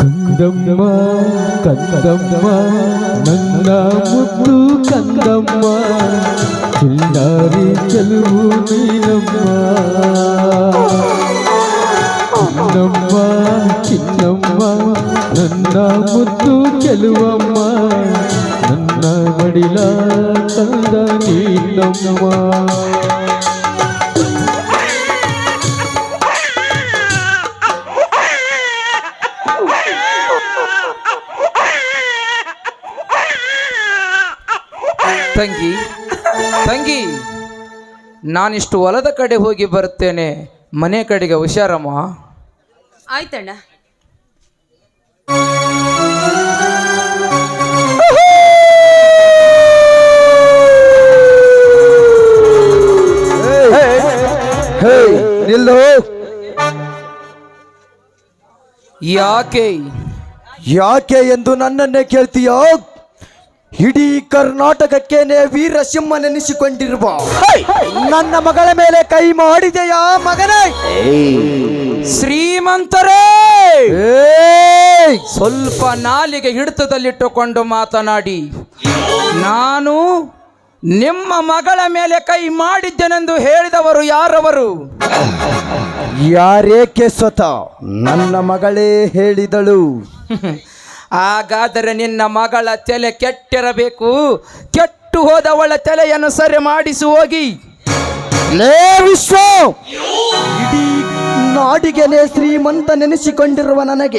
కందమ్మ కందమ్మ నన్న ముద్దు కందమ్మ చిన్నారి చెలువు మీనమ్మ చిన్నమ్మ చిన్నమ్మ నన్న ముద్దు చెలువమ్మ నన్న మడిలా కంద నీలమ్మ. ತಂಗಿ ತಂಗಿ ನಾನಿಷ್ಟು ಹೊಲದ ಕಡೆ ಹೋಗಿ ಬರುತ್ತೇನೆ ಮನೆ ಕಡೆಗೆ ಹುಷಾರಮ್ಮ. ಆಯ್ತಣ್ಣ. ನಿಲ್ಲು. ಯಾಕೆ? ಯಾಕೆ ಎಂದು ನನ್ನನ್ನೇ ಕೇಳ್ತೀಯೋ? ಇಡೀ ಕರ್ನಾಟಕಕ್ಕೇನೆ ವೀರಸಿಂಹ ನೆನೆಸಿಕೊಂಡಿರುವ ನನ್ನ ಮಗಳ ಮೇಲೆ ಕೈ ಮಾಡಿದೆಯಾ ಮಗನೇ? ಶ್ರೀಮಂತರೇ! ಸ್ವಲ್ಪ ನಾಲಿಗೆ ಹಿಡಿತದಲ್ಲಿಟ್ಟುಕೊಂಡು ಮಾತನಾಡಿ. ನಾನು ನಿಮ್ಮ ಮಗಳ ಮೇಲೆ ಕೈ ಮಾಡಿದ್ದೇನೆಂದು ಹೇಳಿದವರು ಯಾರವರು? ಯಾರೇಕೆ ಸ್ವತಃ? ನನ್ನ ಮಗಳೇ ಹೇಳಿದಳು. ಹಾಗಾದರೆ ನಿನ್ನ ಮಗಳ ತಲೆ ಕೆಟ್ಟಿರಬೇಕು. ಕೆಟ್ಟು ಹೋದವಳ ತಲೆಯನ್ನು ಸರಿ ಮಾಡಿಸಿ ಹೋಗಿ. ಲೇ ವಿಶ್ವ! ಇಡೀ ಶ್ರೀಮಂತ ನೆನೆಸಿಕೊಂಡಿರುವ ನನಗೆ.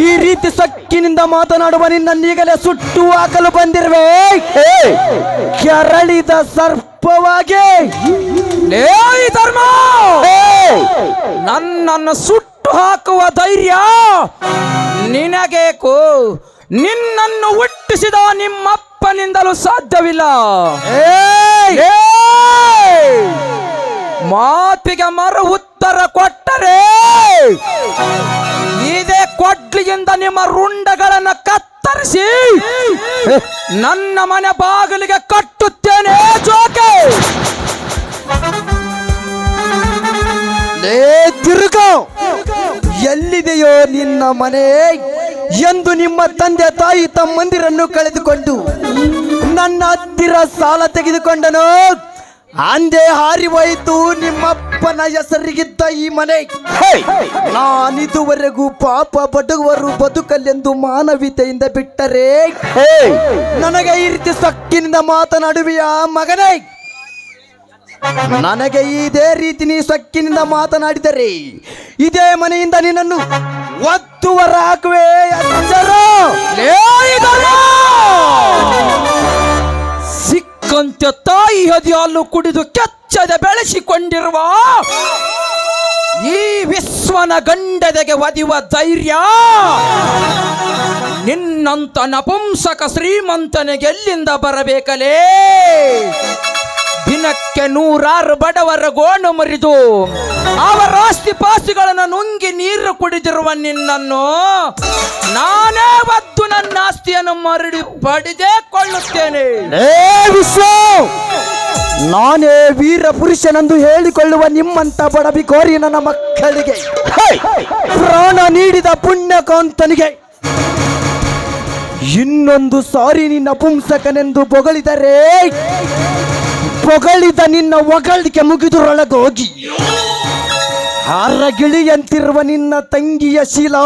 ಈ ರೀತಿ ಸೊಕ್ಕಿನಿಂದ ಮಾತನಾಡುವ ನಿನ್ನನ್ನೀಗಲೇ ಸುಟ್ಟು ಹಾಕಲು ಬಂದಿರುವೆ. ಕೆರಳಿದ ಸರ್ಪವಾಗಿ. ಲೇ ಧರ್ಮ! ನನ್ನನ್ನು ಸುಟ್ಟು ಹಾಕುವ ಧೈರ್ಯ ನಿನಗೇಕು ನಿನ್ನನ್ನು ಹುಟ್ಟಿಸಿದ ನಿಮ್ಮಪ್ಪನಿಂದಲೂ ಸಾಧ್ಯವಿಲ್ಲ! ಮಾತಿಗೆ ಮರು ಉತ್ತರ ಕೊಟ್ಟರೆ ಇದೇ ಕೊಡ್ಲಿಯಿಂದ ನಿಮ್ಮ ರುಂಡಗಳನ್ನು ಕತ್ತರಿಸಿ ನನ್ನ ಮನೆ ಬಾಗಿಲಿಗೆ ಕಟ್ಟುತ್ತೇನೆ ಜೋಕೆ. ಲೇ ತಿರುಗ. ಎಲ್ಲಿದೆಯೋ ನಿನ್ನ ಮನೆ ಎಂದು ನಿಮ್ಮ ತಂದೆ ತಾಯಿ ತಮ್ಮಂದಿರನ್ನು ಕಳೆದುಕೊಂಡು ನನ್ನ ಹತ್ತಿರ ಸಾಲ ತೆಗೆದುಕೊಂಡನು. ಅಂದೇ ಹಾರಿ ಹೋಯಿತು ನಿಮ್ಮಪ್ಪನ ಹೆಸರಿಗಿದ್ದ ಈ ಮನೆ. ನಾನಿದುವರೆಗೂ ಪಾಪ ಬಡವರು ಬದುಕಲೆಂದು ಮಾನವೀಯತೆಯಿಂದ ಬಿಟ್ಟರೆ ನನಗೆ ಈ ರೀತಿ ಸಕ್ಕಿನಿಂದ ಮಾತನಾಡುವಿಯಾ ಮಗನೇ? ನನಗೆ ಇದೇ ರೀತಿ ನೀ ಸೊಕ್ಕಿನಿಂದ ಮಾತನಾಡಿದರೆ, ಇದೇ ಮನೆಯಿಂದ ನಿನ್ನನ್ನು ಒತ್ತು ಹೊರ ಹಾಕುವೆ. ಸಿಕ್ಕಂತೆ ತಾಯಿ ಹದಿಯಲ್ಲೂ ಕುಡಿದು ಕೆಚ್ಚದೆ ಬೆಳೆಸಿಕೊಂಡಿರುವ ಈ ವಿಶ್ವನ ಗಂಡದೆಗೆ ಒದಿಯುವ ಧೈರ್ಯ. ನಿನ್ನಂತ ನಪುಂಸಕ ಶ್ರೀಮಂತನಿಗೆ ಎಲ್ಲಿಂದ ಬರಬೇಕಲೇ? ದಿನಕ್ಕೆ ನೂರಾರು ಬಡವರ ಗೋಣು ಮುರಿದು ಅವರ ಆಸ್ತಿ ಪಾಸ್ತಿಗಳನ್ನು ನುಂಗಿ ನೀರು ಕುಡಿದಿರುವ ನಿನ್ನನ್ನು ನಾನೇ ಒದ್ದು ನನ್ನ ಆಸ್ತಿಯನ್ನು ಮರಡಿ ಪಡೆದೇ ಕೊಳ್ಳುತ್ತೇನೆ. ನಾನೇ ವೀರ ಪುರುಷನೆಂದು ಹೇಳಿಕೊಳ್ಳುವ ನಿಮ್ಮಂತ ಬಡಬಿ ಕೋರಿ ನನ್ನ ಮಕ್ಕಳಿಗೆ. ಪ್ರಾಣ ನೀಡಿದ ಪುಣ್ಯಕಾಂತನಿಗೆ ಇನ್ನೊಂದು ಸಾರಿ ನಿನ್ನ ಪುಂಸಕನೆಂದು ಬೊಗಳಿದರೆ ಬೊಗಳಿದ ನಿನ್ನ ಒಗಳಿಕೆ ಮುಗಿದುರೊಳಗೋಗಿ. ಹಾರಗಿಳಿಯಂತಿರುವ ನಿನ್ನ ತಂಗಿಯ ಶೀಲ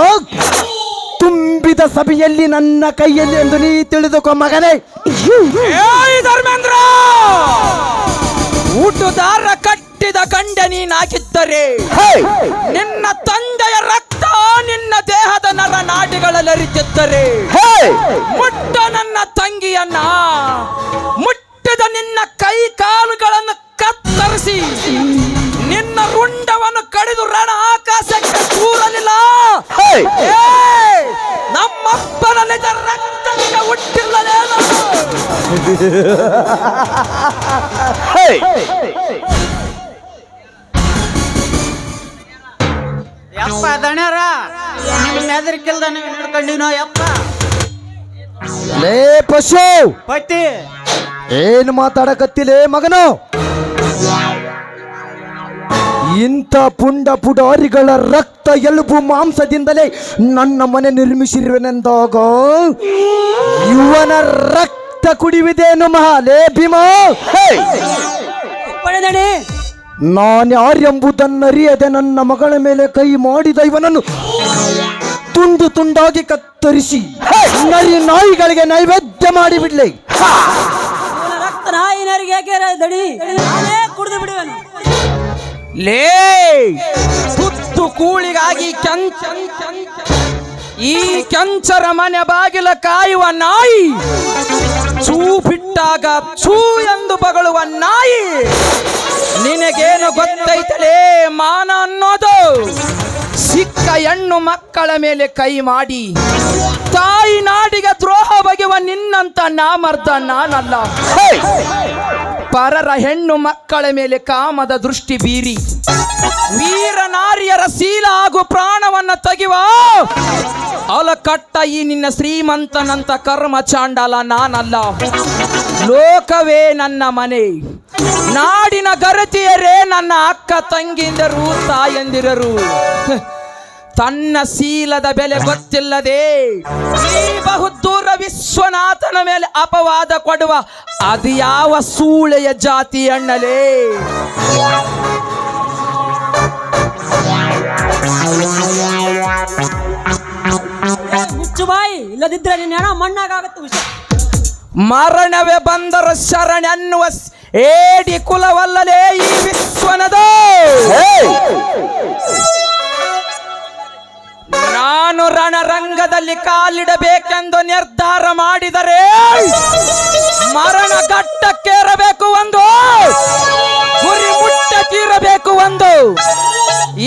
ತುಂಬಿದ ಸಭೆಯಲ್ಲಿ ನನ್ನ ಕೈಯಲ್ಲಿ ಎಂದು ನೀ ತಿಳಿದುಕೊ ಮಗನೇ. ಧರ್ಮೇಂದ್ರ! ಊಟದಾರ ಕಟ್ಟಿದ ಗಂಡ ನೀನಾಗಿದ್ದರೆ ನಿನ್ನ ತಂದೆಯ ರಕ್ತ ನಿನ್ನ ದೇಹದ ನರ ನಾಡಿಗಳಲ್ಲಿ ಮುಟ್ಟ ನನ್ನ ತಂಗಿಯನ್ನ ಮುಟ್ಟಿದ ನಿನ್ನ ಕೈ ಕಾಲುಗಳನ್ನು ಕತ್ತರಿಸಿ. ನಿನ್ನ ರುಂಡವನ್ನು ಕಡಿದು ರಣ ಆಕಾಶಕ್ಕೆ ಕೂರಲಿಲ್ಲ! ನಮ್ಮಪ್ಪನ ನಿಜ ರಕ್ತಕ್ಕೆ ಹುಟ್ಟಿಲ್ಲದೇನೋ? ಯಪ್ಪ ದಣ್ಯರ ನಿಮ್ಮ ಹೆದರಿಕಿಲ್ದ ನೀವು ಹಿಡ್ಕೊಂಡಿನೋ ಯಪ್ಪ? ಲೇ ಪಶು! ಪತಿ ಏನು ಮಾತಾಡಕತ್ತಿಲೇ ಮಗನು? ಇಂಥ ಪುಂಡ ಪುಡಾರಿಗಳ ರಕ್ತ ಎಲುಬು ಮಾಂಸದಿಂದಲೇ ನನ್ನ ಮನೆ ನಿರ್ಮಿಸಿರುವೆನೆಂದಾಗ ಇವನ ರಕ್ತ ಕುಡಿಯುವುದೇನು ಮಹಾಲೇ ಭೀಮಾ! ನಾನ್ಯಾರೆಂಬುದನ್ನರಿಯದೆ ನನ್ನ ಮಗಳ ಮೇಲೆ ಕೈ ಮಾಡಿದ ಇವನನ್ನು ತುಂಡು ತುಂಡಾಗಿ ಕತ್ತರಿಸಿ ನರಿ ನಾಯಿಗಳಿಗೆ ನೈವೇದ್ಯ ಮಾಡಿಬಿಡ್ಲೆ. ಲೇ! ತುತ್ತು ಕೂಳಿಗಾಗಿ ಕೆಂಚ ಈ ಕೆಂಚರ ಮನೆ ಬಾಗಿಲ ಕಾಯುವ ನಾಯಿ ಚೂ ಬಿಟ್ಟಾಗ ಚೂ ಎಂದು ಬಗಳುವ ನಾಯಿ, ನಿನಗೇನು ಗೊತ್ತೈತಲೇ ಮಾನ ಅನ್ನೋದು? ಸಿಕ್ಕ ಹೆಣ್ಣು ಮಕ್ಕಳ ಮೇಲೆ ಕೈ ಮಾಡಿ. ತಾಯಿ ನಾಡಿಗೆ ದ್ರೋಹ ಬಗೆವ ನಿನ್ನಂತ ನಾಮರ್ಧ ನಾನಲ್ಲ. ಪರರ ಹೆಣ್ಣು ಮಕ್ಕಳ ಮೇಲೆ ಕಾಮದ ದೃಷ್ಟಿ ಬೀರಿ. ವೀರ ನಾರಿಯರ ಶೀಲ ಹಾಗೂ ಪ್ರಾಣವನ್ನ ತೆಗೆವ. ಅಲಕಟ್ಟ ಈ ನಿನ್ನ ಶ್ರೀಮಂತನಂತ ಕರ್ಮ ಚಾಂಡಲ ನಾನಲ್ಲ. ಲೋಕವೇ ನನ್ನ ಮನೆ. ನಾಡಿನ ಗರತಿಯರೇ ನನ್ನ ಅಕ್ಕ ತಂಗಿಂದರು ತಾಯಂದಿರರು ತನ್ನ ಶೀಲದ ಬೆಲೆ ಗೊತ್ತಿಲ್ಲದೆ ಈ ಬಹುದೂರ ವಿಶ್ವನಾಥನ ಮೇಲೆ ಅಪವಾದ ಕೊಡುವ ಅದು ಯಾವ ಸೂಳೆಯ ಜಾತಿ ಅಣ್ಣಲೇ ಹುಚ್ಚು ಮುಚ್ಚು ಬಾಯಿ, ಇಲ್ಲದಿದ್ರೆ ನಿನ್ನ ಮಣ್ಣಾಗುತ್ತೆ ವಿಷಯ ಮರಣವೇ ಬಂದರ ಶರಣ ಅನ್ನುವ ಸ್- ಏಡಿ ಕುಲವಲ್ಲಲೇ ಈ ವಿಶ್ವನದು. ನಾನು ರಣರಂಗದಲ್ಲಿ ಕಾಲಿಡಬೇಕೆಂದು ನಿರ್ಧಾರ ಮಾಡಿದರೆ ಮರಣ ಘಟ್ಟಕ್ಕೇರಬೇಕು ಒಂದು. ತೀರಬೇಕು ಒಂದು.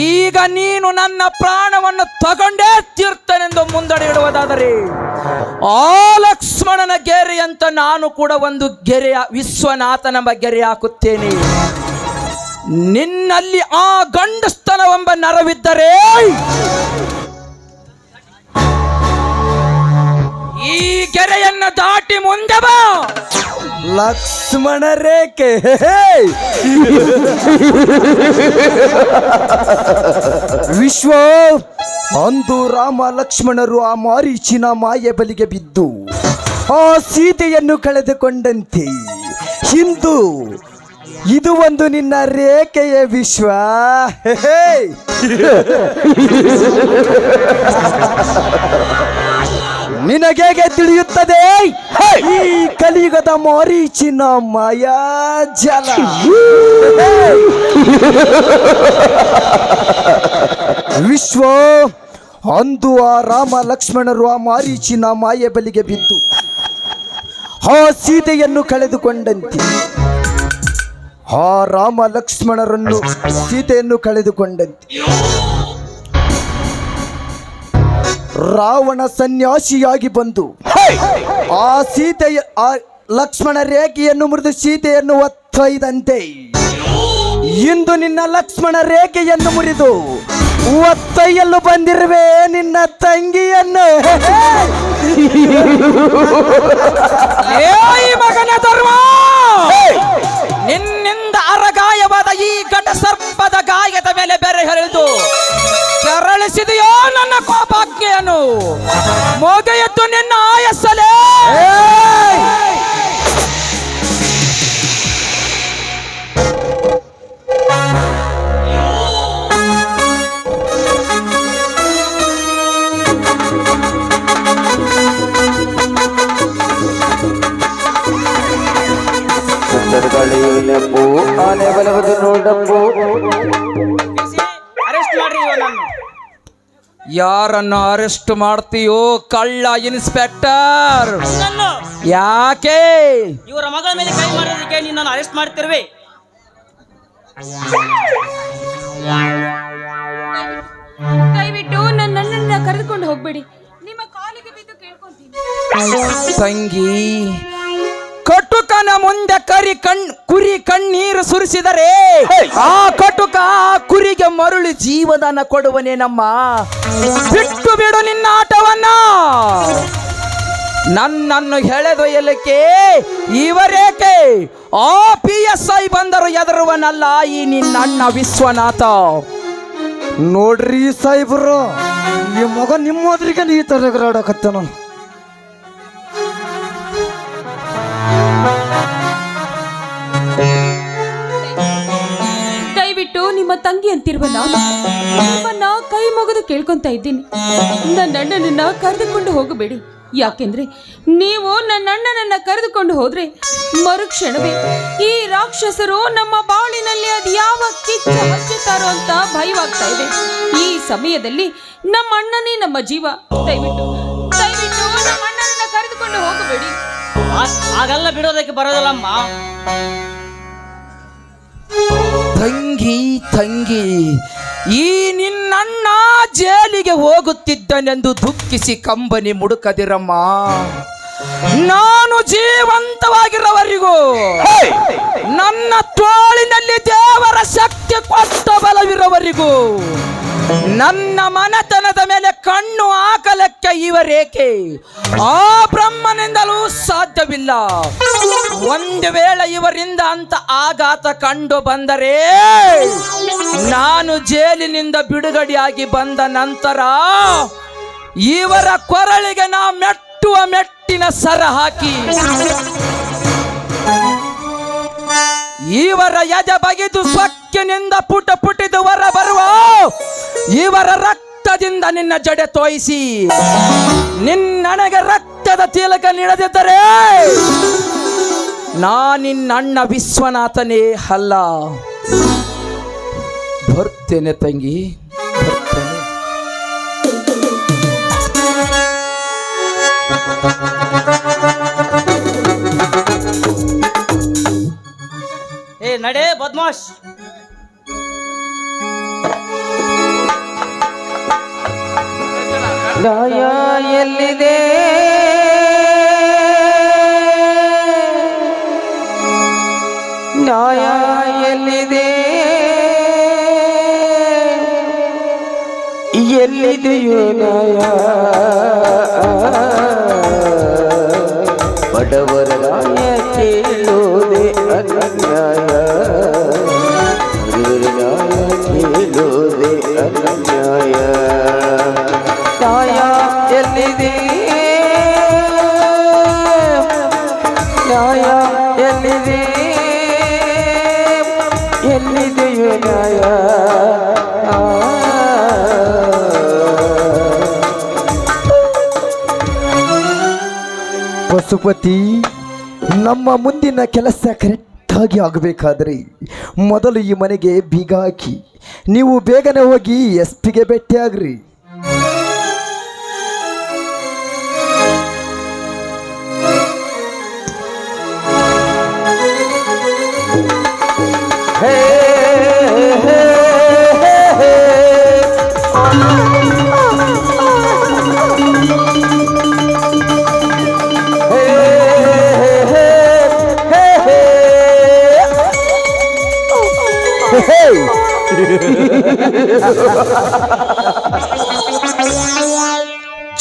ಈಗ ನೀನು ನನ್ನ ಪ್ರಾಣವನ್ನು ತಗೊಂಡೇ ತೀರ್ತನೆಂದು ಮುಂದಡಿಡುವುದಾದರೆ ಆ ಲಕ್ಷ್ಮಣನ ಗೆರೆ ಅಂತ ನಾನು ಕೂಡ ಒಂದು ಗೆರೆಯ, ವಿಶ್ವನಾಥನ ಗೆರೆ ಹಾಕುತ್ತೇನೆ. ನಿನ್ನಲ್ಲಿ ಆ ಗಂಡಸ್ತನವೆಂಬ ನರವಿದ್ದರೆ, ಈ ಗೆರೆಯನ್ನು ದಾಟಿ ಮುಂದೆ ಬಾ. ಲಕ್ಷ್ಮಣ ರೇಖೆ. ವಿಶ್ವ ಅಂದು ರಾಮ ಲಕ್ಷ್ಮಣರು ಆ ಮಾರೀಚಿನ ಮಾಯ ಬಲಿಗೆ ಬಿದ್ದು ಆ ಸೀತೆಯನ್ನು ಕಳೆದುಕೊಂಡಂತೆ. ಹಿಂದೂ ಇದು ಒಂದು ನಿನ್ನ ರೇಖೆಯ ವಿಶ್ವ. ಹೇ. ನಿನಗೇಗೆ ತಿಳಿಯುತ್ತದೆ? ಈ ಕಲಿಯುಗದ ಮಾರೀಚಿನ ಮಾಯಾ ಜಲ. ವಿಶ್ವ, ಅಂದು ಆ ರಾಮ ಲಕ್ಷ್ಮಣರು ಆ ಮಾರೀಚಿನ ಮಾಯೆ ಬಲಿಗೆ ಬಿದ್ದು ಆ ಸೀತೆಯನ್ನು ಕಳೆದುಕೊಂಡಂತೆ. ಆ ರಾಮ ಲಕ್ಷ್ಮಣರನ್ನು ಸೀತೆಯನ್ನು ಕಳೆದುಕೊಂಡಂತೆ. ರಾವಣ ಸನ್ಯಾಸಿಯಾಗಿ ಬಂದು ಆ ಸೀತೆಯ ಆ ಲಕ್ಷ್ಮಣ ರೇಖೆಯನ್ನು ಮುರಿದು ಸೀತೆಯನ್ನು ಒತ್ತೊಯ್ದಂತೆ ಇಂದು ನಿನ್ನ ಲಕ್ಷ್ಮಣ ರೇಖೆಯನ್ನು ಮುರಿದು ಒತ್ತೊಯ್ಯಲು ಬಂದಿರುವೆ ನಿನ್ನ ತಂಗಿಯನ್ನು. ಏಯ್ ಮಗನ ಧರ್ಮ! ನಿನ್ನಿಂದ ಅರಗಾಯವಾದ ಈ ಘಟ ಸರ್ಪದ ಗಾಯದ ಮೇಲೆ ಬೆರೆ ಹರಿದು ಕರಳಿಸಿದೆಯೋ ನನ್ನ ಕೋಪಾಜ್ಞೆಯನ್ನು ಮೊಗೆಯದ್ದು ನಿನ್ನ ಆಯಸ್ಸಲೇ? ನೆಪ್ಪು ಆನೆ ಬಲವದು ನೋಡಪ್ಪು ಅರೆಸ್ಟ್ ಮಾಡ್ರಿ ಇವನನ್ನು ಯಾರನ್ನು ಅರೆಸ್ಟ್ ಮಾಡ್ತೀಯೋ ಕಳ್ಳ ಇನ್ಸ್ಪೆಕ್ಟರ್? ನನ್ನು ಯಾಕೆ? ಇವರ ಮಗಳ ಮೇಲೆ ಕೈ ಮಾಡೋದಕ್ಕೆ ನಿನ್ನನ್ನು ಅರೆಸ್ಟ್ ಮಾಡ್ತಿರುವೆ. ದಯವಿಟ್ಟು ನನ್ನ ನನ್ನನ್ನ ಕರೆದುಕೊಂಡು ಹೋಗ್ಬೇಡಿ. ನಿಮ್ಮ ಕಾಲಿಗೆ ಬಿದ್ದು ಕೇಳ್ಕೊಂತೀನಿ. ತಂಗಿ ಕಟುಕನ ಮುಂದೆ ಕರಿ ಕಣ್ ಕುರಿ ಕಣ್ಣೀರು ಸುರಿಸಿದರೆ ಆ ಕಟುಕ ಆ ಕುರಿಗೆ ಮರುಳಿ ಜೀವದನ ಕೊಡುವನೇ ನಮ್ಮ. ಬಿಟ್ಟು ಬಿಡು ನಿನ್ನ ಆಟವನ್ನ. ನನ್ನನ್ನು ಎಳೆದೊಯ್ಯಲಿಕ್ಕೆ ಇವರೇಕೆ? ಆ ಪಿ ಎಸ್ ಐ ಬಂದರು ಎದರುವನಲ್ಲ ಈ ನಿನ್ನಣ್ಣ ವಿಶ್ವನಾಥ. ನೋಡ್ರಿ ಸಾಹೇಬ್ರು ಈ ಮಗ ನಿಮ್ಮದ್ರಿಗೆ ನೀ ತರಗರಾಡಕತ್ತೆ ನಾನು ತಂಗಿ ಅಂತಿರುವ ನಾನು ನಿಮ್ಮನ್ನ ಕೈ ಮುಗಿದು ಕೇಳ್ಕೊಂತ ಇದ್ದೀನಿ. ನನ್ನ ಅಣ್ಣನನ್ನ ಕರೆದುಕೊಂಡು ಹೋಗಬೇಡಿ. ಯಾಕೆಂದ್ರೆ ನೀವು ನನ್ನ ಅಣ್ಣನನ್ನ ಕರೆದುಕೊಂಡು ಹೋದ್ರೆ ಮರುಕ್ಷಣವೇ ಈ ರಾಕ್ಷಸರು ನಮ್ಮ ಬಾಳಿನಲ್ಲಿ ಅದು ಯಾವ ಕಿಚ್ಚ ಹಚ್ಚುತ್ತಾರೋ ಅಂತ ಭಯವಾಗ್ತಾ ಇದೆ. ಈ ಸಮಯದಲ್ಲಿ ನಮ್ಮ ಅಣ್ಣನೇ ನಮ್ಮ ಜೀವ. ದಯವಿಟ್ಟು ದಯವಿಟ್ಟು ನಮ್ಮ ಅಣ್ಣನನ್ನ ಕರೆದುಕೊಂಡು ಹೋಗಬೇಡಿ. ಹಾಗೆಲ್ಲ ಬಿಡೋದಕ್ಕೆ ಬರೋದಿಲ್ಲಮ್ಮ. ತಂಗಿ ತಂಗಿ ಈ ನಿನ್ನಣ್ಣ ಜೇಲಿಗೆ ಹೋಗುತ್ತಿದ್ದನೆಂದು ದುಃಖಿಸಿ ಕಂಬನಿ ಮುಡುಕದಿರಮ್ಮ. ನಾನು ಜೀವಂತವಾಗಿರೋವರೆಗೂ ನನ್ನ ತೋಳಿನಲ್ಲಿ ದೇವರ ಶಕ್ತಿ ಕೊಟ್ಟ ಬಲವಿರೋವರೆಗೂ ನನ್ನ ಮನತನದ ಮೇಲೆ ಕಣ್ಣು ಹಾಕಲಕ್ಕೆ ಇವರೇಕೆ? ಆ ಬ್ರಹ್ಮನಿಂದಲೂ ಸಾಧ್ಯವಿಲ್ಲ. ಒಂದು ವೇಳೆ ಇವರಿಂದ ಅಂತ ಆಘಾತ ಕಂಡು ಬಂದರೆ, ನಾನು ಜೈಲಿನಿಂದ ಬಿಡುಗಡೆಯಾಗಿ ಬಂದ ನಂತರ ಇವರ ಕೊರಳಿಗೆ ನಾ ಮೆಟ್ಟುವ ಮೆಟ್ಟಿನ ಸರ ಹಾಕಿ ಇವರ ಯಜ ಬಗೆದು ಸೊಕ್ಕಿನಿಂದ ಪುಟ ಪುಟಿದು ವರ ಬರುವ. ಇವರ ರಕ್ತದಿಂದ ನಿನ್ನ ಜಡೆ ತೋಯಿಸಿ. ನಿನ್ನನಗೆ ರಕ್ತದ ತಿಲಕ ನೀಡದಿದ್ದರೆ ನಾ ನಿನ್ನಣ್ಣ ವಿಶ್ವನಾಥನೇ ಅಲ್ಲ. ಬರ್ತೇನೆ ತಂಗಿ, ಬರ್ತೇನೆ. ಏ ನಡೆ ಬದ್ಮಾಶ್. ನ್ಯಾಯ ಎಲ್ಲಿದೆ? ನ್ಯಾಯ ಎಲ್ಲಿದೆ? ಎಲ್ಲಿದೆಯೋ ನ್ಯಾಯ ಬಡವರ ಕೇಳೋದೆ ಅನ್ಯಾಯ ಪಶುಪತಿ ನಮ್ಮ ಮುಂದಿನ ಕೆಲಸ ಕರೆಕ್ಟಾಗಿ ಆಗಬೇಕಾದ್ರೆ ಮೊದಲು ಈ ಮನೆಗೆ ಬೀಗ ಹಾಕಿ, ನೀವು ಬೇಗನೆ ಹೋಗಿ ಎಸ್ ಪಿಗೆ ಭೇಟಿಯಾಗ್ರಿ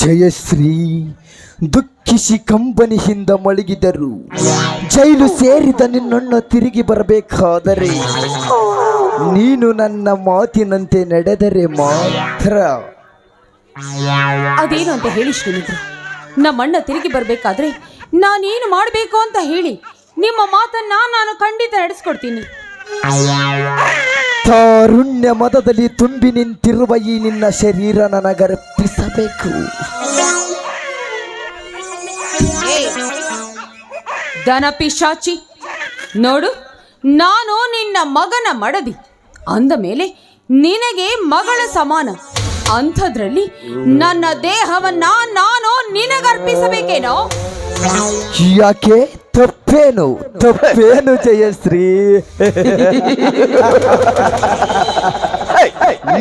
ಜಯಶ್ರೀ ದುಃಖಿಸಿ ಕಂಬನಿಯಿಂದ ಮಳಗಿದರು ಜೈಲು ಸೇರಿದ ನಿನ್ನಣ್ಣ ತಿರುಗಿ ಬರಬೇಕಾದರೆ ನೀನು ನನ್ನ ಮಾತಿನಂತೆ ನಡೆದರೆ ಮಾತ್ರ. ಅದೇನು ಅಂತ ಹೇಳಿ ಶ್ರೀಮಿತ್ರ ನಮ್ಮಣ್ಣ ತಿರುಗಿ ಬರಬೇಕಾದ್ರೆ ನಾನೇನು ಮಾಡಬೇಕು ಅಂತ ಹೇಳಿ ನಿಮ್ಮ ಮಾತನ್ನ ನಾನು ಖಂಡಿತ ನಡೆಸ್ಕೊಡ್ತೀನಿ. ತಾರುಣ್ಯ ಮದದಲ್ಲಿ ತುಂಬಿ ನಿಂತಿರುವ ಈ ನಿನ್ನ ಶರೀರ ನನಗರ್ಪಿಸಬೇಕು. ದನ ಪಿಶಾಚಿ, ನೋಡು, ನಾನು ನಿನ್ನ ಮಗನ ಮಡದಿ. ಅಂದ ಮೇಲೆ, ನಿನಗೆ ಮಗಳ ಸಮಾನ. ಅಂಥದ್ರಲ್ಲಿ ನನ್ನ ದೇಹವನ್ನ ನಾನು ನಿನಗರ್ಪಿಸಬೇಕೇನೋ? ಯಾಕೆ ತಪ್ಪೇನು? ತಪ್ಪೇನು ಜಯಶ್ರೀ?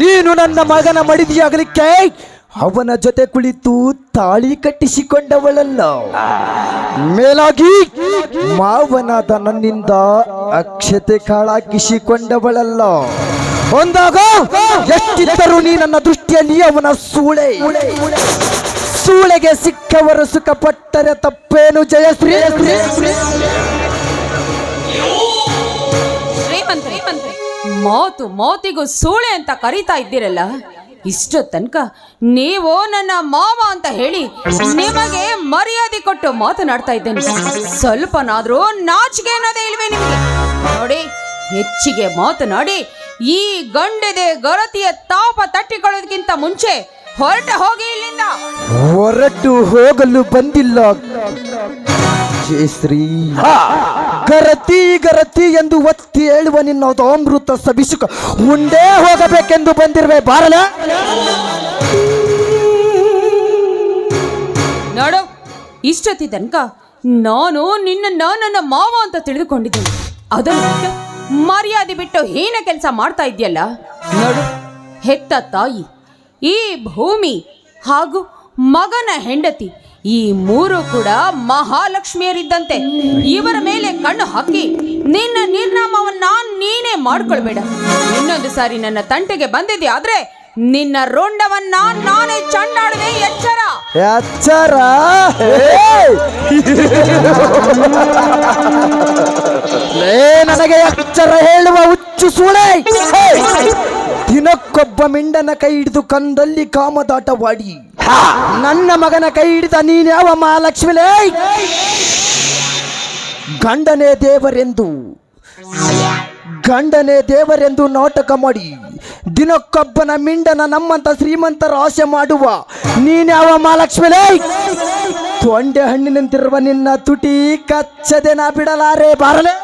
ನೀನು ನನ್ನ ಮಗನ ಮಡಿದಿಯಾಗಲಿಕ್ಕೆ ಅವನ ಜೊತೆ ಕುಳಿತು ತಾಳಿ ಕಟ್ಟಿಸಿಕೊಂಡವಳಲ್ಲ. ಮೇಲಾಗಿ ಮಾವನಾದ ನನ್ನಿಂದ ಅಕ್ಷತೆ ಕಾಳಾಕಿಸಿಕೊಂಡವಳಲ್ಲ ಒಂದಾಗ ಎಷ್ಟಿದ್ದರೂ ನೀ ನನ್ನ ದೃಷ್ಟಿಯಲ್ಲಿ ಅವನ ಸೂಳೆ. ಸೂಳೆ ಕಡೆಗೆ ಸಿಕ್ಕವರು ಸುಖಪಟ್ಟರೆ ತಪ್ಪೇನು? ಜಯಶ್ರೀ ಶ್ರೀಮಂತ್ರಿ ಮಾತು ಮಾತಿಗೂ ಸೂಳೆ ಅಂತ ಕರೀತಾ ಇದ್ದೀರಲ್ಲ ಇಷ್ಟು ತನಕ ನೀವು ನನ್ನ ಮಾವ ಅಂತ ಹೇಳಿ ನಿಮಗೆ ಮರ್ಯಾದೆ ಕೊಟ್ಟು ಮಾತನಾಡ್ತಾ ಇದ್ದೇನೆ. ಸ್ವಲ್ಪನಾದ್ರೂ ನಾಚಿಕೆ ಅನ್ನೋದೇ ಇಲ್ವೇ ನಿಮಗೆ? ನೋಡಿ ಹೆಚ್ಚಿಗೆ ಮಾತನಾಡಿ ಈ ಗಂಡದೆ ಗರತಿಯ ತಾಪ ತಟ್ಟಿಕೊಳ್ಳೋದಕ್ಕಿಂತ ಮುಂಚೆ ಹೊರಟ ಹೋಗಿ ಇಲ್ಲಿಂದ. ಹೊರಟು ಹೋಗಲು ಬಂದಿಲ್ಲ. ಜಯಶ್ರೀ ಗರತಿ ಗರತಿ ಎಂದು ಒತ್ತಿ ಹೇಳುವ ನಿನ್ನ ಅಮೃತ ಸಭಿಸುಕ ಮುಂದೇ ಹೋಗಬೇಕೆಂದು ಬಂದಿರುವೆ ಬಾರಲ. ನೋಡು ಇಷ್ಟೊತ್ತಿ ತನಕ ನಾನು ನಿನ್ನ ನನ್ನ ಮಾವ ಅಂತ ತಿಳಿದುಕೊಂಡಿದ್ದೀನಿ. ಅದನ್ನು ಬಿಟ್ಟು ಮರ್ಯಾದೆ ಬಿಟ್ಟು ಹೀನ ಕೆಲಸ ಮಾಡ್ತಾ ಇದೆಯಲ್ಲ ನೋಡು. ಹೆತ್ತ ತಾಯಿ ಈ ಭೂಮಿ ಹಾಗೂ ಮಗನ ಹೆಂಡತಿ, ಈ ಮೂರು ಕೂಡ ಮಹಾಲಕ್ಷ್ಮಿಯರಿದ್ದಂತೆ. ಇವರ ಮೇಲೆ ಕಣ್ಣು ಹಾಕಿ, ನಿನ್ನ ನಿರ್ನಾಮವನ್ನ ನೀನೇ ಮಾಡ್ಕೊಳ್ಬೇಡ. ಇನ್ನೊಂದು ಸಾರಿ ನನ್ನ ತಂಟೆಗೆ ಬಂದಿದ್ಯಾ ಆದ್ರೆ, ನಿನ್ನ ರುಂಡವನ್ನ ನಾನೇ ಚಂಡಾಡುವೆ, ಎಚ್ಚರ. ಎಚ್ಚರ? ನನಗೆ ಎಚ್ಚರ ಹೇಳುವ ಹುಚ್ಚು ಸೂಳೆ. ದಿನಕ್ಕೊಬ್ಬ ಮಿಂಡನ ಕೈ ಹಿಡಿದು ಕಂದಲ್ಲಿ ಕಾಮದಾಟವಾಡಿ. ನನ್ನ ಮಗನ ಕೈ ಹಿಡಿದ ನೀನ್ಯಾವ ಮಹಾಲಕ್ಷ್ಮಿ ಲೇ? ಗಂಡನೇ ದೇವರೆಂದು. ಗಂಡನೇ ದೇವರೆಂದು ನಾಟಕ ಮಾಡಿ. ದಿನಕ್ಕೊಬ್ಬನ ಮಿಂಡನ ನಮ್ಮಂತ ಶ್ರೀಮಂತರ ಆಸೆ ಮಾಡುವ ನೀನ್ಯಾವ ಮಹಾಲಕ್ಷ್ಮಿ ಲೇ? ತೊಂಡೆ ಹಣ್ಣಿನಂತಿರುವ ನಿನ್ನ ತುಟಿ ಕಚ್ಚದೆ ನಾ ಬಿಡಲಾರೆ ಬಾರಲೆ.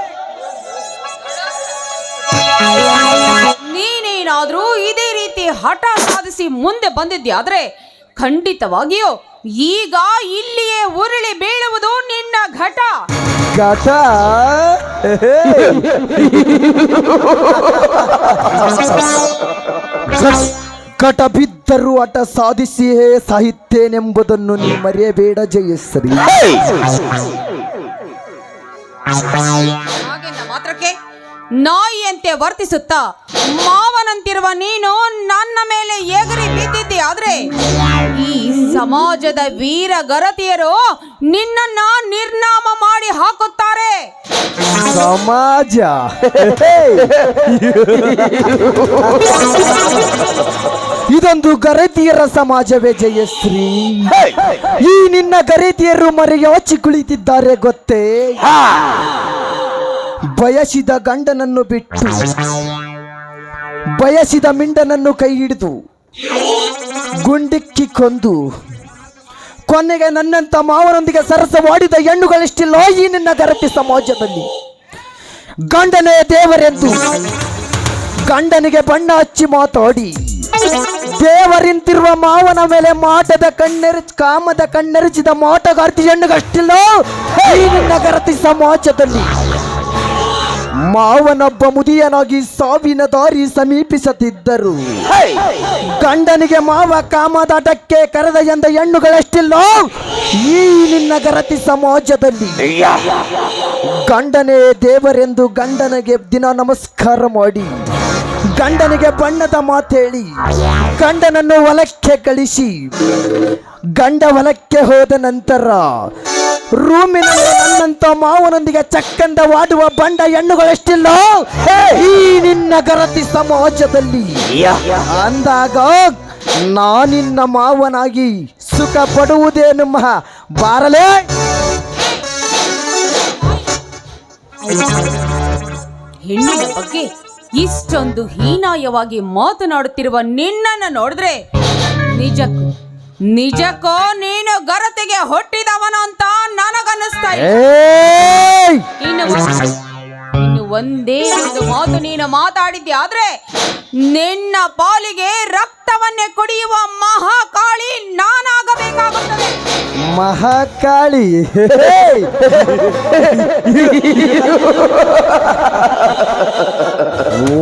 ನೀನೇನಾದ್ರೂ ಇದೇ ರೀತಿ ಹಠ ಸಾಧಿಸಿ ಮುಂದೆ ಬಂದಿದ್ಯಾದ್ರೆ ಖಂಡಿತವಾಗಿಯೂ ಈಗ ಇಲ್ಲಿಯೇ ಉರುಳಿ ಬೀಳುವುದು ನಿನ್ನ ಘಟ. ಘಟ? ಘಟ ಬಿದ್ದರೂ ಹಠ ಸಾಧಿಸಿಯೇ ಸಾಹಿತ್ಯನೆಂಬುದನ್ನು ನೀ ಮರೆಯಬೇಡ ಜಯಶ್ರೀ. ಮಾತ್ರಕ್ಕೆ ನಾಯಿಯಂತೆ ವರ್ತಿಸುತ್ತಾ ಮಾವನಂತಿರುವ ನೀನು ನನ್ನ ಮೇಲೆ ಎಗರಿ ಬಿದ್ದಿದ್ದೆ. ಆದ್ರೆ ಈ ಸಮಾಜದ ವೀರ ಗರತಿಯರು ನಿನ್ನನ್ನ ನಿರ್ನಾಮ ಮಾಡಿ ಹಾಕುತ್ತಾರೆ. ಸಮಾಜ. ಇದೊಂದು ಗರತಿಯರ ಸಮಾಜವೇ ಜಯಶ್ರೀ. ಈ ನಿನ್ನ ಗರತಿಯರು ಮರೆಯೋಚಿ ಕುಳಿತಿದ್ದಾರೆ ಗೊತ್ತೇ? ಬಯಸಿದ ಗಂಡನನ್ನು ಬಿಟ್ಟು ಬಯಸಿದ ಮಿಂಡನನ್ನು ಕೈ ಹಿಡಿದು ಗುಂಡಿಕ್ಕಿ ಕೊಂದು ಕೊನೆಗೆ ನನ್ನಂತ ಮಾವನೊಂದಿಗೆ ಸರಸವಾಡಿದ ಹೆಣ್ಣುಗಳಿಷ್ಟಿಲ್ಲೋ. ಈ ನಿನ್ನ ಗರತಿ ಸಮಾಜದಲ್ಲಿ. ಗಂಡನೇ ದೇವರೆಂದು ಗಂಡನಿಗೆ ಬಣ್ಣ ಹಚ್ಚಿ ಮಾತಾಡಿ. ದೇವರಿಂತಿರುವ ಮಾವನ ಮೇಲೆ ಮಾಟದ ಕಣ್ಣೆರ ಕಾಮದ ಕಣ್ಣೆರಚಿದ ಮಾಟಗಾರ್ತಿ ಹೆಣ್ಣುಗಷ್ಟಿಲ್ಲೋ ಈ ನಿನ್ನ ಗರತಿ ಸಮಾಜದಲ್ಲಿ. ಮಾವನೊಬ್ಬ ಮುದಿಯನಾಗಿ ಸಾವಿನ ದಾರಿ ಸಮೀಪಿಸುತ್ತಿದ್ದರು ಗಂಡನಿಗೆ ಮಾವ ಕಾಮದಾಟಕ್ಕೆ ಕರೆದ ಎಂದ ಹೆಣ್ಣುಗಳಷ್ಟಿಲ್ಲ ಈ ನಿನ್ನ ಗರತಿ ಸಮಾಜದಲ್ಲಿ. ಗಂಡನೇ ದೇವರೆಂದು ಗಂಡನಿಗೆ ದಿನ ನಮಸ್ಕಾರ ಮಾಡಿ ಗಂಡನಿಗೆ ಬಣ್ಣದ ಮಾತೇಳಿ ಗಂಡನನ್ನು ಹೊಲಕ್ಕೆ ಕಳಿಸಿ ಗಂಡ ಹೊಲಕ್ಕೆ ಹೋದ ನಂತರ ರೂಮಿನಲ್ಲಿ ನನ್ನಂತ ಮಾವನೊಂದಿಗೆ ಚಕ್ಕಂದ ವಾಡುವ ಬಂಡ ಹೆಣ್ಣುಗಳೆಷ್ಟಿಲ್ಲ? ಈ ನಿನ್ನ ಗರತಿ ಸಮಾಜದಲ್ಲಿ. ಅಂದಾಗ ನಾನಿನ್ನ ಮಾವನಾಗಿ ಸುಖ ಪಡುವುದೇನು ಮಹಾ? ಬಾರಲೇ? ಹೆಣ್ಣಿನ ಬಗ್ಗೆ ಇಷ್ಟೊಂದು ಹೀನಾಯವಾಗಿ ಮಾತನಾಡುತ್ತಿರುವ ನಿನ್ನನ್ನು ನೋಡಿದ್ರೆ ನಿಜಕ್ಕೂ ನಿಜಕ್ಕೋ ನೀನು ಗರತೆಗೆ ಹೊಟ್ಟಿದವನು ಅಂತ ನನಗನ್ನಿಸ್ತಾ ಇನ್ನು ಇನ್ನು ಒಂದೇ ಒಂದು ಮಾತು ನೀನು ಮಾತಾಡಿದ್ದೆ ಆದ್ರೆ ನಿನ್ನ ಪಾಲಿಗೆ ರಕ್ತವನ್ನೇ ಕುಡಿಯುವ ಮಹಾಕಾಳಿ ಮಹಾಕಾಳಿ.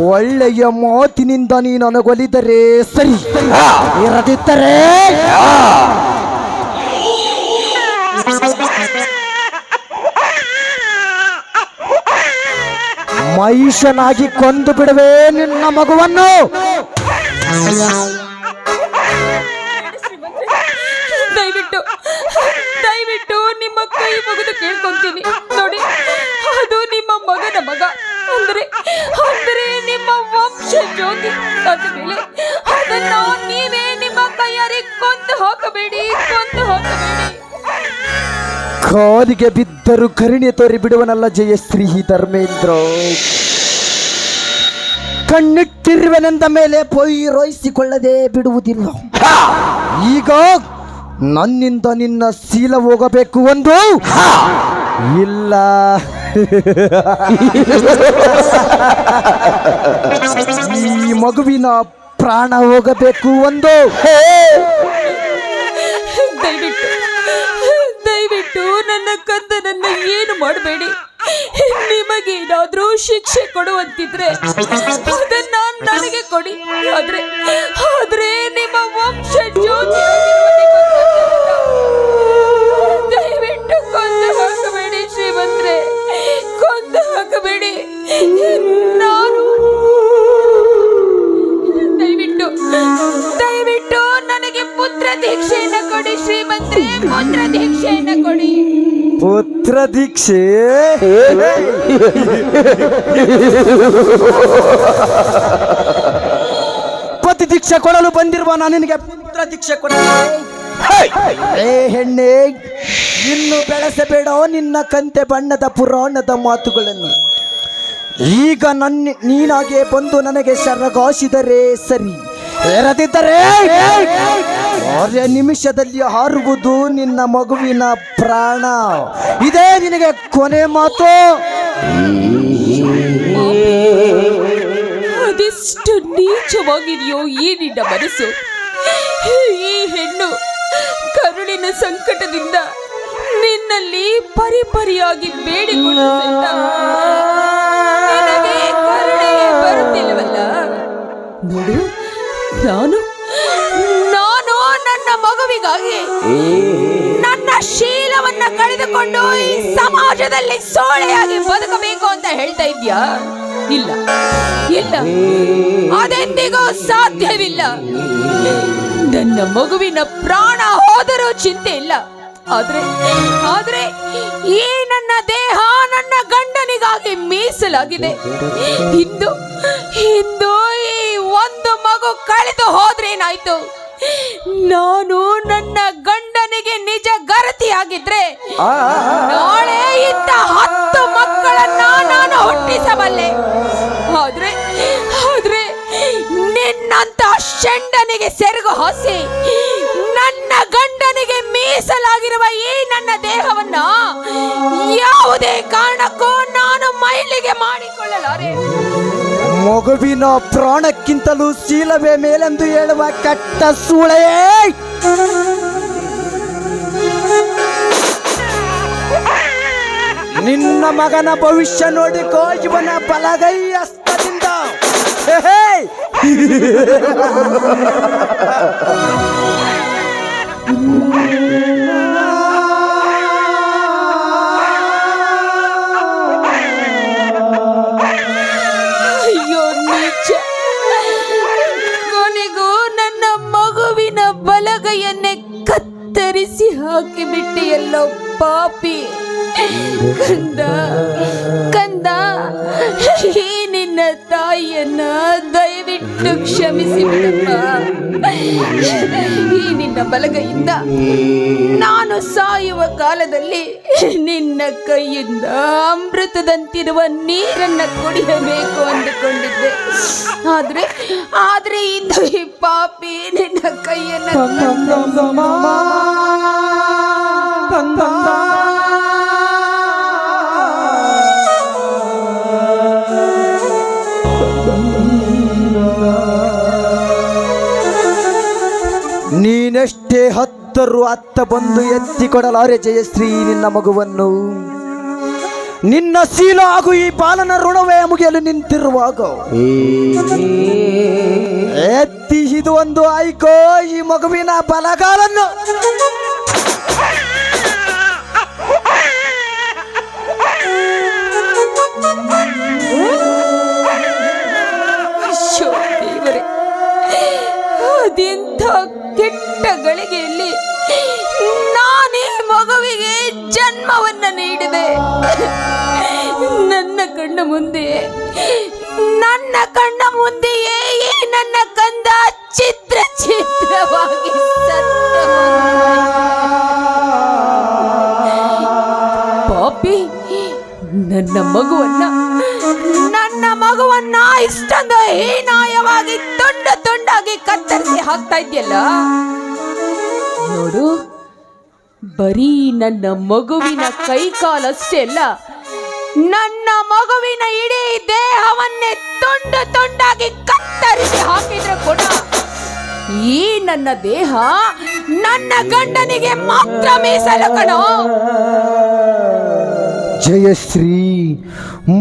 ಒಳ್ಳೆಯ ಮಾತಿನಿಂದ ನೀ ನನಗೊಲಿದರೆ ಸರಿ. ಇರದಿದ್ದರೆ. ಮಹಿಷನಾಗಿ ಕೊಂದು ಬಿಡುವೆ ನಿನ್ನ ಮಗುವನ್ನು. ದಯವಿಟ್ಟು ನಿಮ್ಮ ಕೈ ಮುಗಿದು ಕೇಳ್ಕೊಂತೀನಿ. ನೋಡಿ ಅದು ನಿಮ್ಮ ಮಗನ ಮಗ. ಅಂದ್ರೆ ಅಂದ್ರೆ ನಿಮ್ಮ ವಂಶ ಜ್ಯೋತಿ. ಅದ್ಮೇಲೆ ಮೇಲೆ ಅದನ್ನ ನೀವೇ ನಿಮ್ಮ ಕೈಯಾರೆ ಕೊಂದು ಹಾಕಬೇಡಿ ಕೊಂದು ಹಾಕಬೇಡಿ. ಕಾಲಿಗೆ ಬಿದ್ದರು ಕರುಣೆ ತೋರಿ ಬಿಡುವನಲ್ಲ ಜಯಶ್ರೀ ಧರ್ಮೇಂದ್ರ. ಕಣ್ಣಿಟ್ಟಿರುವನೆಂದ ಮೇಲೆ ಪೊಯ್ ರೋಯಿಸಿಕೊಳ್ಳದೆ ಬಿಡುವುದಿಲ್ಲ. ಈಗ ನನ್ನಿಂದ ನಿನ್ನ ಶೀಲ ಹೋಗಬೇಕು ಒಂದು? ಇಲ್ಲ. ಈ ಮಗುವಿನ ಪ್ರಾಣ ಹೋಗಬೇಕು ಒಂದು? ದಯವಿಟ್ಟು ದಯವಿಟ್ಟು ನನ್ನ ಕಂದನನ್ನ ಏನು ಮಾಡಬೇಡಿ. ನಿಮಗೇನಾದ್ರೂ ಶಿಕ್ಷೆ ಕೊಡುವಂತಿದ್ರೆ ಅದನ್ನ ನನಗೆ ಕೊಡಿ. ಆದ್ರೆ ಆದ್ರೆ ನಿಮ್ಮ ವಂಶ ಜ್ಯೋತಿ ಶ್ರೀಮಂತ್ರೆ ಕೊಂದು ಹಾಕಬೇಡಿ. ನಾನು ದಯವಿಟ್ಟು ದಯವಿಟ್ಟು ನನಗೆ ಪುತ್ರ ದೀಕ್ಷೆಯನ್ನ ಕೊಡಿ, ಶ್ರೀಮಂತ್ರೆ, ಪುತ್ರ ದೀಕ್ಷೆಯನ್ನ ಕೊಡಿ. ಪುತ್ರ ದೀಕ್ಷೆ? ಪತಿ ದೀಕ್ಷೆ ಕೊಡಲು ಬಂದಿರುವ ನಾನು ನಿನಗೆ ಪುತ್ರ ದೀಕ್ಷೆ ಕೊಡ ಏ ಹೆಣ್ಣೆ ಇನ್ನು ಬೆಳೆಸಬೇಡ ನಿನ್ನ ಕಂತೆ ಬಣ್ಣದ ಪುರಾಣದ ಮಾತುಗಳನ್ನು. ಈಗ ನನ್ನ ನೀನಾಗೆ ಬಂದು ನನಗೆ ಶರಗಾಸಿದರೆ ಸರಿ. ಎರದಿದ್ದರೆ ಆರ್ಯ ನಿಮಿಷದಲ್ಲಿ ಹಾರುವುದು ನಿನ್ನ ಮಗುವಿನ ಪ್ರಾಣ. ಇದೇ ನಿನಗೆ ಕೊನೆ ಮಾತು. ಅದೆಷ್ಟು ನೀಚವಾಗಿದೆಯೋ ಈ ನಿನ್ನ ಮನಸ್ಸು. ಈ ಹೆಣ್ಣು ಕರುಳಿನ ಸಂಕಟದಿಂದ ನಿನ್ನಲ್ಲಿ ಪರಿಪರಿಯಾಗಿ ಕರುಣೆಯೇ ಬರುತ್ತಿಲ್ಲವಲ್ಲ? ನೋಡು ನಾನು ನಾನು ನನ್ನ ಮಗುವಿಗಾಗಿ ನನ್ನ ಶೀಲವನ್ನ ಕಳೆದುಕೊಂಡು ಈ ಸಮಾಜದಲ್ಲಿ ಸೋಳೆಯಾಗಿ ಬದುಕಬೇಕು ಅಂತ ಹೇಳ್ತಾ ಇದ್ಯಾ ಇಲ್ಲ ಇಲ್ಲ. ಅದೆಂದಿಗೂ ಸಾಧ್ಯವಿಲ್ಲ. ನನ್ನ ಮಗುವಿನ ಪ್ರಾಣ ಹೋದರೂ ಚಿಂತೆ ಇಲ್ಲ. ಆದ್ರೆ ಆದ್ರೆ ಈ ನನ್ನ ದೇಹ ನನ್ನ ಗಂಡನಿಗಾಗಿ ಮೀಸಲಾಗಿದೆ. ಇಂದು ಇಂದು ಈ ಒಂದು ಮಗು ಕಳೆದು ಹೋದ್ರೇನಾಯ್ತು ನಾನು ನನ್ನ ಗಂಡನಿಗೆ ನಿಜ ಗರತಿಯಾಗಿದ್ರೆ ನಾಳೆ ಇಂಥ ಹತ್ತು ಮಕ್ಕಳನ್ನ ನಾನು ಹುಟ್ಟಿಸಬಲ್ಲೆ. ಆದ್ರೆ ಆದ್ರೆ ನಿನ್ನಂತ ಷಂಡನಿಗೆ ಸೆರಗು ಹೊಸಿ ಗಂಡನಿಗೆ ಮೀಸಲಾಗಿರುವ ಈ ನನ್ನ ದೇಹವನ್ನ ಯಾವುದೇ ಕಾರಣಕ್ಕೂ ನಾನು ಮೈಲಿಗೆ ಮಾಡಿಕೊಳ್ಳಲಾರೆ. ಮಗುವಿನ ಪ್ರಾಣಕ್ಕಿಂತಲೂ ಶೀಲವೇ ಮೇಲೆಂದು ಹೇಳುವ ಕಟ್ಟ ಸೂಳೆ. ನಿನ್ನ ಮಗನ ಭವಿಷ್ಯ ನೋಡಿ ಇವನ ಬಲಗೈ ಹಸ್ತದಿಂದ ಹೇ. ಅಯ್ಯೋ ನಿಜ. ಕೊನೆಗೂ ನನ್ನ ಮಗುವಿನ ಬಲಗೈಯನ್ನೇ ಕತ್ತರಿಸಿ ಹಾಕಿಬಿಟ್ಟಿಯಲ್ಲೋ ಪಾಪಿ. ಕಂದ ಕಂದ ನಿನ್ನ ತಾಯಿಯನ್ನ ದಯವಿಟ್ಟು ಕ್ಷಮಿಸಿ ಈ ನಿನ್ನ ಬಲಗೈಯಿಂದ ನಾನು ಸಾಯುವ ಕಾಲದಲ್ಲಿ ನಿನ್ನ ಕೈಯಿಂದ ಅಮೃತದಂತಿರುವ ನೀರನ್ನ ಕುಡಿಯಬೇಕು ಅಂದುಕೊಂಡಿದ್ದೆ. ಆದ್ರೆ ಆದ್ರೆ ಇಂದು ಈ ಪಾಪಿ ನಿನ್ನ ಕೈಯನ್ನ ನೀನೆಷ್ಟೇ ಹತ್ತರು ಅತ್ತ ಬಂದು ಎತ್ತಿಕೊಡಲಾರೆ ಜಯಶ್ರೀ ನಿನ್ನ ಮಗುವನ್ನು. ನಿನ್ನ ಶೀಲ ಹಾಗೂ ಈ ಪಾಲನ ಋಣವೇ ಮುಗಿಯಲು ನಿಂತಿರುವಾಗ. ಎತ್ತಿ ಇದು ಒಂದು ಆಯ್ಕೋ ಈ ಮಗುವಿನ ಬಲಗಾಲನ್ನು. ಕೆಟ್ಟ ಗಳಿಗೆಯಲ್ಲಿ ನಾನೇ ಮಗುವಿಗೆ ಜನ್ಮವನ್ನ ನೀಡಿದೆ. ನನ್ನ ಕಣ್ಣ ಮುಂದೆ, ನನ್ನ ಕಣ್ಣ ಮುಂದೆಯೇ ಈ ನನ್ನ ಕಂದ ಚಿತ್ರ ಚಿತ್ರವಾಗಿ ಪಾಪಿ, ನನ್ನ ಮಗುವನ್ನ ನನ್ನ ಮಗುವನ್ನ ಇಷ್ಟೊಂದು ಹೀನಾಯವಾಗಿತ್ತ ತುಂಡಾಗಿ ಕತ್ತರಿಸಿ ಹಾಕ್ತಾ ಇದೆಯಲ್ಲ ನೋಡು, ಬರೀ ನನ್ನ ಮಗುವಿನ ಕೈ ಕಾಲಷ್ಟೇ ಅಲ್ಲ, ನನ್ನ ಮಗುವಿನ ಇಡೀ ದೇಹವನ್ನೇ ತುಂಡು ತುಂಡಾಗಿ ಕತ್ತರಿಸಿ ಹಾಕಿದ್ರೆ ಕೂಡ ಈ ನನ್ನ ದೇಹ ನನ್ನ ಗಂಡನಿಗೆ ಮಾತ್ರ ಮೀಸಲು ಕಣೋ. ಜಯಶ್ರೀ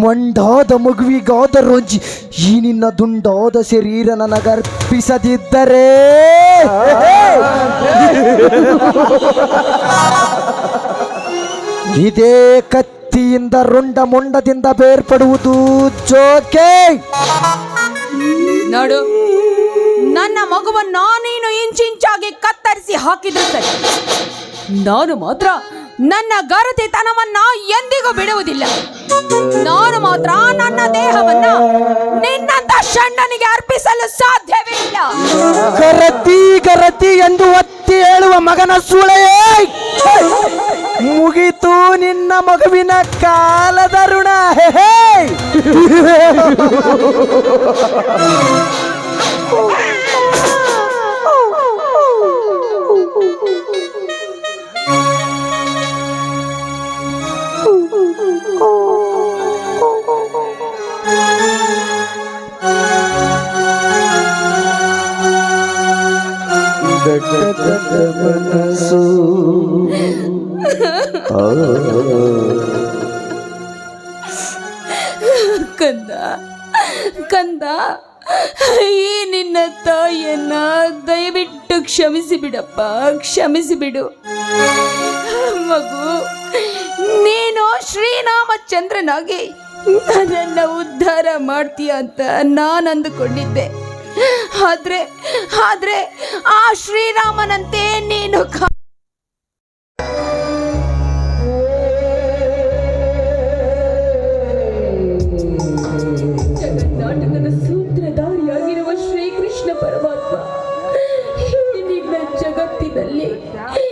ಮಂಡಾದ ಮಗುವಿಗಾದ ರೋಂಜಿ ಈ ನಿನ್ನ ದುಂಡಾದ ಶರೀರ ನನಗರ್ಪಿಸದಿದ್ದರೆ ಇದೇ ಕತ್ತಿಯಿಂದ ರುಂಡ ಮೊಂಡದಿಂದ ಬೇರ್ಪಡುವುದು ಜೋಕೆ. ನೋಡು ನನ್ನ ಮಗುವನ್ನು ನೀನು ಇಂಚಿಂಚಾಗಿ ಕತ್ತರಿಸಿ ಹಾಕಿದ್ರು ಸರಿ. ನಾನು ಮಾತ್ರ ನನ್ನ ಗರತಿತನವನ್ನ ಎಂದಿಗೂ ಬಿಡುವುದಿಲ್ಲ. ನಾನು ಮಾತ್ರ ನನ್ನ ದೇಹವನ್ನ ನಿನ್ನಂತ ಷಣ್ಣನಿಗೆ ಅರ್ಪಿಸಲು ಸಾಧ್ಯವಿಲ್ಲ. ಗರತಿ ಗರತಿ ಎಂದು ಒತ್ತಿ ಹೇಳುವ ಮಗನ ಸುಳೆಯೇ ಮುಗಿತು ನಿನ್ನ ಮಗುವಿನ ಕಾಲದ ಋಣ ಹೇ! ಬಿಡು. ಮಗು, ನೀನು ಶ್ರೀರಾಮಚಂದ್ರನಾಗಿ ನನ್ನನ್ನು ಉದ್ಧಾರ ಮಾಡ್ತೀಯ ಅಂತ ನಾನು ಅಂದುಕೊಂಡಿದ್ದೆ. ಆದ್ರೆ ಆದ್ರೆ ಆ ಶ್ರೀರಾಮನಂತೆ ನೀನು ಜಗನ್ನಾಟಕದ ಸೂತ್ರಧಾರಿಯಾಗಿರುವ ಶ್ರೀಕೃಷ್ಣ ಪರಮಾತ್ಮ ನಿನ್ನ The.